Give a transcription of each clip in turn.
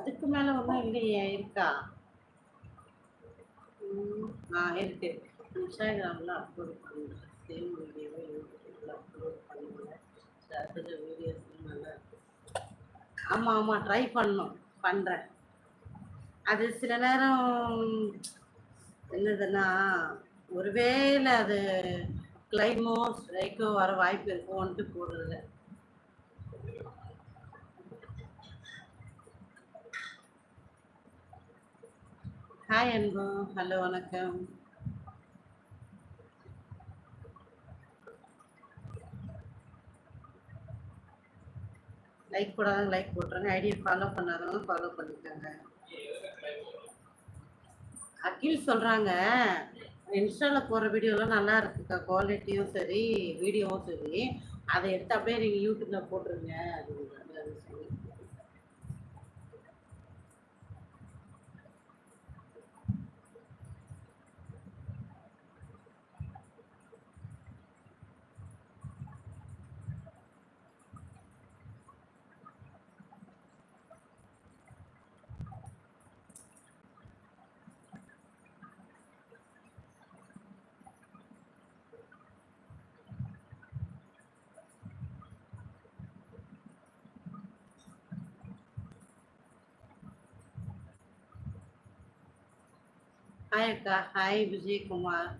அதுக்கு மேல ஒன்றும் இல்லையே இருக்கா? ஆ இருக்கு. இன்ஸ்டாகிராமில் அப்லோட் பண்ணுறேன் சேம் வீடியோவை யூடியூப்பில் அப்லோட் பண்ணுவேன் அதில் வீடியோஸ் நல்லா ஆமாம் ஆமாம் ட்ரை பண்ணோம். பண்ணுறேன் அது சில நேரம் என்னதுன்னா ஒருவேளை அது கிளைமோ ஸ்ட்ரைக்கோ வர வாய்ப்பு இருக்கும்ன்ட்டு போடுறதில்ல ஹாய் அன்பு ஹலோ வணக்கம். லைக் போடாதவங்க லைக் போட்டுருங்க. ஐடியை ஃபாலோ பண்ணாதவங்க ஃபாலோ பண்ணிக்கோங்க. அகில் சொல்கிறாங்க இன்ஸ்டாவில் போடுற வீடியோலாம் நல்லா இருக்குக்கா. குவாலிட்டியும் சரி வீடியோவும் சரி. அதை எடுத்து அப்படியே நீங்கள் யூடியூப்பில் போட்டுருங்க. அப்படின்னு சொல்லி ஹாய் அக்கா ஹாய் விஜயகுமார்.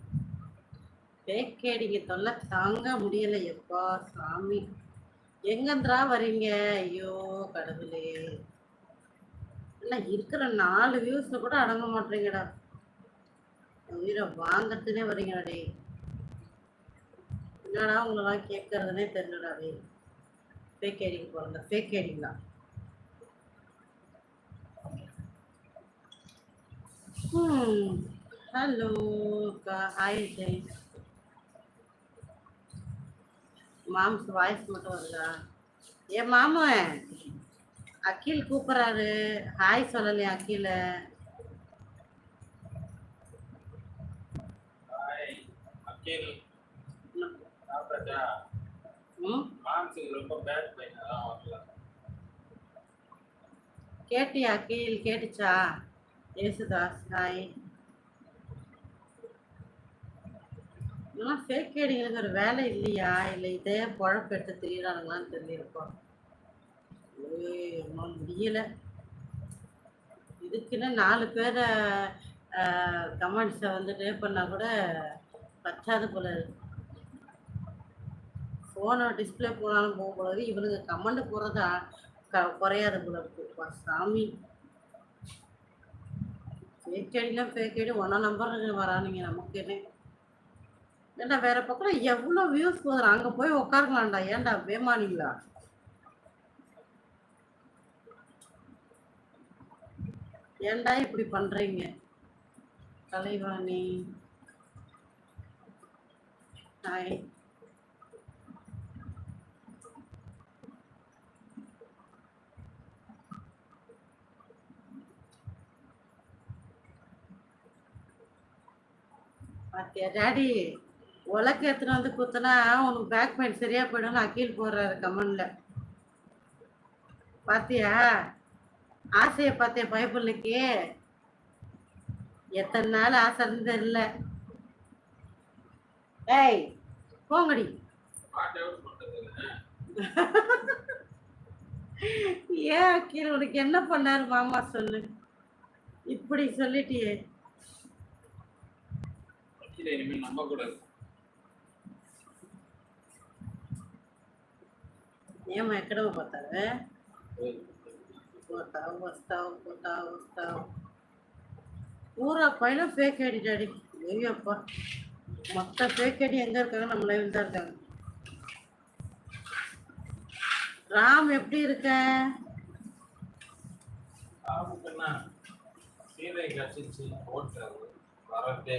பேக்கேடிங்க தொல்லை தாங்க முடியல எப்பா சாமி. எங்கந்திரா வரீங்க? ஐயோ கடவுளே. இல்லை இருக்கிற நாலு வியூஸில் கூட அடங்க மாட்டேங்கடா. உயிரை வாங்கத்துனே வரீங்கடா டே என்னடா உங்களெல்லாம் கேட்கறதுனே தெரியலடா டேய். ஃபேக் ஐடிக்கு போகிறேன் ஃபேக் ஐடிங்களா ம் ஹலோ அக்கா ஹாய் ஜெய் மாம்ஸ் வாய்ஸ் மட்டும் வருதா? ஏ மாமன் அகில் கூப்பிட்றாரு ஹாய் சொல்லலையா அகில. ஹாய், அகில். சாப்பிட்டாச்சா? ம்? மாம்ஸுக்கு ரொம்ப பேட் பெயின் அதான் வரல கேட்டியா அகில்? கேட்டுச்சா? யேசுதாஸ் ஹாய் இதெல்லாம் ஃபேக் ஐடிங்களுக்கு ஒரு வேலை இல்லையா இல்லை இதே பொழப்பு எடுத்து தெரியுறாங்களான்னு தெரிஞ்சிருக்கோம் ஒன்றும் முடியலை இதுக்குன்னு நாலு பேரை கமெண்ட்ஸை வந்து டேப் பண்ணால் கூட பத்தாது போல இருக்கு ஃபோனை டிஸ்பிளே போனாலும் போக கூடாது இவனுங்க கமெண்ட் போடுறது க குறையாது போல இருக்கு சாமி ஃபேக் ஐடிலாம் ஃபேக் ஐடி ஒன்றா நம்பர் வரானுங்க நமக்குன்னு ஏன்டா வேற பக்கம் எவ்வளோ வியூஸ் போதும் அங்கே போய் உட்காருங்களாண்டா ஏன்டா வேமானிங்களா ஏன்டா இப்படி பண்றீங்க? கலைவாணி ஹாய் பாத்தியா டாடி? உலக்கு எடுத்துன்னு வந்து குத்துனா உனக்கு பேக் பெயின் சரியா போயிடும்னு அக்கீல் போடுறாரு கமெண்ட்ல பாத்தியா? ஆசையை பார்த்தியா பயப்புள்ளைக்கு எத்தனை நாள் ஆசை இருந்து தெரியல. ஏய் போங்கடி. ஏன் அக்கீல் உனக்கு என்ன பண்ணாரு மாமா சொல்லு. இப்படி சொல்லிட்டியே. அகில இனிமேல் நம்ப கூடாது ఏమో ఎక్కడ పోతారు పోతావు వస్తావు పోతావు వస్తావు பூரா பையன ஃபேக் ஐடி டாடி ஐயோப்பா மொத்த ஃபேக் ஐடி எங்க இருக்காங்க நம்ம லைவ்ல தான் இருக்காங்க ராம் எப்படி இருக்க ஆமாம் சீதை கட்சிச்சு ஓட்டு வரட்டே